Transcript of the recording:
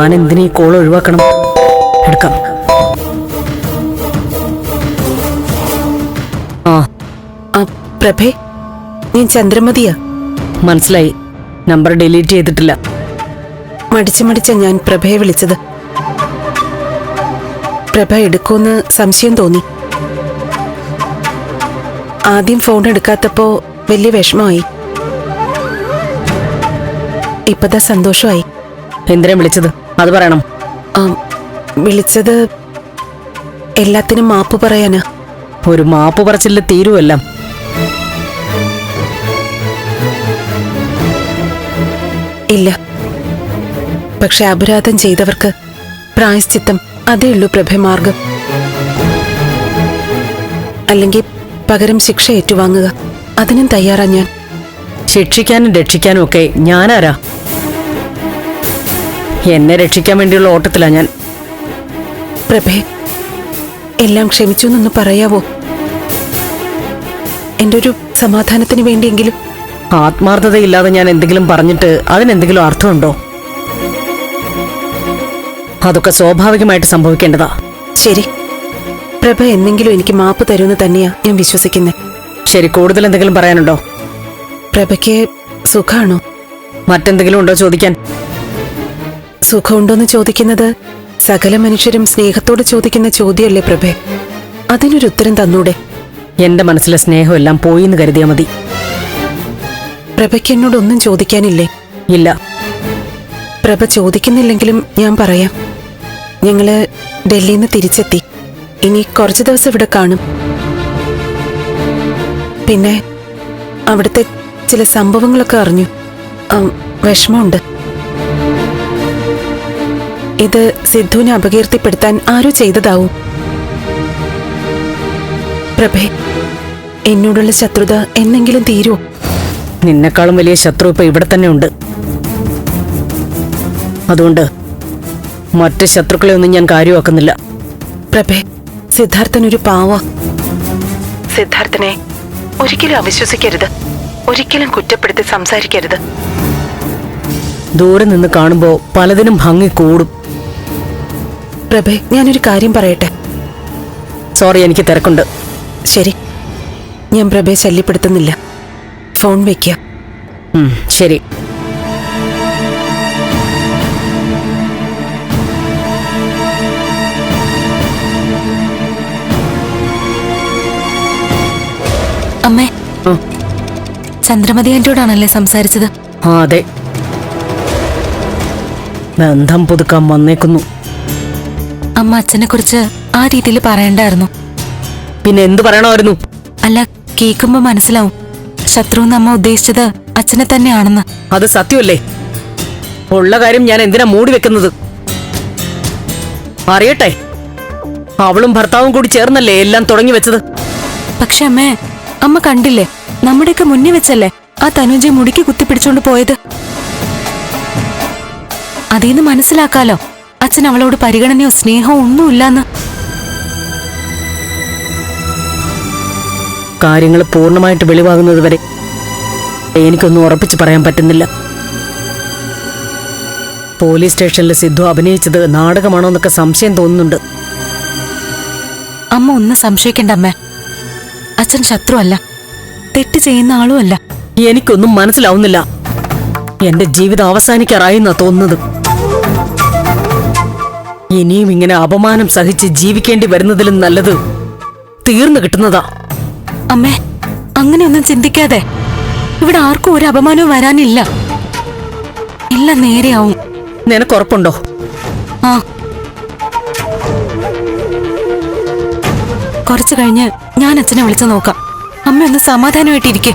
ഞാൻ എന്തിനീ കോൾ ഒഴിവാക്കണം? എടുക്കാം. ആ പ്രഭേ നീ ചന്ദ്രമതിയാ? മനസ്സിലായി. നമ്പർ ഡിലീറ്റ് ചെയ്തിട്ടില്ല. മടിച്ച് മടിച്ച ഞാൻ പ്രഭയെ വിളിച്ചത്. പ്രഭ എടുക്കുമെന്ന് സംശയം തോന്നി. ആദ്യം ഫോൺ എടുക്കാത്തപ്പോ വലിയ വിഷമമായി. ഇപ്പതാ സന്തോഷമായി. എന്തിനാ വിളിച്ചത്? അത് പറയണം. വിളിച്ചത് എല്ലാത്തിനും മാപ്പ് പറയാന്. ഒരു മാപ്പ് പറച്ചില്ല തീരുവല്ല. ഇല്ല. പക്ഷെ അപരാധം ചെയ്തവർക്ക് പ്രായശ്ചിത്തം അതേ ഉള്ളൂ പ്രഭമാർഗം അല്ലെങ്കിൽ പകരം ശിക്ഷ ഏറ്റുവാങ്ങുക. അതിനും തയ്യാറാ ഞാൻ. ശിക്ഷിക്കാനും രക്ഷിക്കാനും ഒക്കെ ഞാനാരാ? എന്നെ രക്ഷിക്കാൻ വേണ്ടിയുള്ള ഓട്ടത്തിലാ ഞാൻ. പ്രഭേ എല്ലാം ക്ഷമിച്ചു എന്നൊന്ന് പറയാവോ? എന്റെ ഒരു സമാധാനത്തിന് വേണ്ടിയെങ്കിലും. ആത്മാർത്ഥതയില്ലാതെ ഞാൻ എന്തെങ്കിലും പറഞ്ഞിട്ട് അതിനെന്തെങ്കിലും അർത്ഥമുണ്ടോ? അതൊക്കെ സ്വാഭാവികമായിട്ട് സംഭവിക്കേണ്ടതാ. ശരി. പ്രഭ എന്നെങ്കിലും എനിക്ക് മാപ്പ് തരുമെന്ന് തന്നെയാ ഞാൻ വിശ്വസിക്കുന്നത് ശരി കൂടുതൽ എന്തെങ്കിലും പറയാനുണ്ടോ? പ്രഭയ്ക്ക് സുഖാണോ? മറ്റെന്തെങ്കിലും ഉണ്ടോ ചോദിക്കാൻ? സുഖമുണ്ടോന്ന് ചോദിക്കുന്നത്? സകല മനുഷ്യരും സ്നേഹത്തോട് ചോദിക്കുന്ന ചോദ്യമല്ലേ പ്രഭേ? അതിനൊരു ഉത്തരം തന്നൂടെ? എന്റെ മനസ്സിലെ സ്നേഹമെല്ലാം പോയി എന്ന് കരുതിയാ മതി. പ്രഭയ്ക്ക് എന്നോടൊന്നും ചോദിക്കാനില്ലേ? ഇല്ല. പ്രഭ ചോദിക്കുന്നില്ലെങ്കിലും ഞാൻ പറയാം. ഞങ്ങൾ ഡൽഹിയിൽ നിന്ന് തിരിച്ചെത്തി. ഇനി കുറച്ച് ദിവസം ഇവിടെ കാണും. പിന്നെ അവിടുത്തെ ചില സംഭവങ്ങളൊക്കെ അറിഞ്ഞു. വിഷമമുണ്ട്. ഇത് സിദ്ധുവിനെ അപകീർത്തിപ്പെടുത്താൻ ആരോ ചെയ്തതാവും. പ്രഭേ എന്നോടുള്ള ശത്രുത എന്നെങ്കിലും തീരുമോ നിന്നെക്കാളും വലിയ ശത്രു ഇപ്പൊ ഇവിടെ തന്നെ ഉണ്ട്. അതുകൊണ്ട് മറ്റ് ശത്രുക്കളെ ഒന്നും ഞാൻ കാര്യമാക്കുന്നില്ല. പ്രഭേ സിദ്ധാർത്ഥൻ ഒരു പാവ. സിദ്ധാർത്ഥനെ ഒരിക്കലും അവിശ്വസിക്കരുത്. ഒരിക്കലും കുറ്റപ്പെടുത്തി സംസാരിക്കരുത്. ദൂരെ നിന്ന് കാണുമ്പോ പലതിനും ഭംഗി കൂടും. പ്രഭേ ഞാനൊരു കാര്യം പറയട്ടെ? സോറി എനിക്ക് തിരക്കുണ്ട്. ശരി. ഞാൻ പ്രഭയെ ശല്യപ്പെടുത്തുന്നില്ല. ഫോൺ വെക്കുക ശരി. അമ്മേ. ചന്ദ്രമതി ആന്റിയോടാണല്ലേ സംസാരിച്ചത്? ആ അതെ. ബന്ധം പുതുക്കാൻ വന്നേക്കുന്നു. അമ്മ അച്ഛനെ കുറിച്ച് ആ രീതിയിൽ പറയണ്ടായിരുന്നു. പിന്നെ എന്ത് പറയണമായിരുന്നു? അല്ല കേൾക്കുമ്പോ മനസ്സിലാവും. ശത്രു എന്ന് അമ്മ ഉദ്ദേശിച്ചത് അച്ഛനെ തന്നെയാണെന്ന്. അത് സത്യമല്ലേ? ഉള്ള കാര്യം ഞാൻ എന്തിനാ മൂടി വെക്കുന്നത്? അറിയട്ടെ. അവളും ഭർത്താവും കൂടി ചേർന്നല്ലേ എല്ലാം തുടങ്ങി വെച്ചത്? പക്ഷെ അമ്മേ അമ്മ കണ്ടില്ലേ? നമ്മുടെയൊക്കെ മുന്നേ വെച്ചല്ലേ? ആ തനുജെ മുടിക്ക് കുത്തിപ്പിടിച്ചോണ്ട് പോയത്? അതീന്ന് മനസ്സിലാക്കാലോ. അച്ഛൻ അവളോട് പരിഗണനയോ സ്നേഹമോ ഒന്നുമില്ലെന്ന്. കാര്യങ്ങൾ പൂർണമായിട്ട് വെളിവാകുന്നത് വരെ എനിക്കൊന്നും ഉറപ്പിച്ച് പറയാൻ പറ്റുന്നില്ല. പോലീസ് സ്റ്റേഷനിൽ സിദ്ധു അഭിനയിച്ചത് നാടകമാണോ എന്നൊക്കെ സംശയം തോന്നുന്നുണ്ട്. അമ്മ ഒന്ന് സംശയിക്കണ്ട അമ്മ. അച്ഛൻ ശത്രുവല്ല. തെറ്റ് ചെയ്യുന്ന ആളുമല്ല. എനിക്കൊന്നും മനസ്സിലാവുന്നില്ല. എന്റെ ജീവിതം അവസാനിക്കാറായി എന്നാ തോന്നുന്നത്. ഇനിയും ഇങ്ങനെ അപമാനം സഹിച്ച് ജീവിക്കേണ്ടി വരുന്നതിലും നല്ലത് തീർന്നു കിട്ടുന്നതാ. അമ്മേ അങ്ങനെയൊന്നും ചിന്തിക്കാതെ ഇവിടെ ആർക്കും ഒരു അപമാനവും വരാനില്ല. എല്ലാം നേരെയാവും. നിനക്കുറപ്പുണ്ടോ ആ. കുറച്ചു കഴിഞ്ഞ് ഞാൻ അച്ഛനെ വിളിച്ചു നോക്കാം. അമ്മ ഒന്ന് സമാധാനമായിട്ടിരിക്കെ.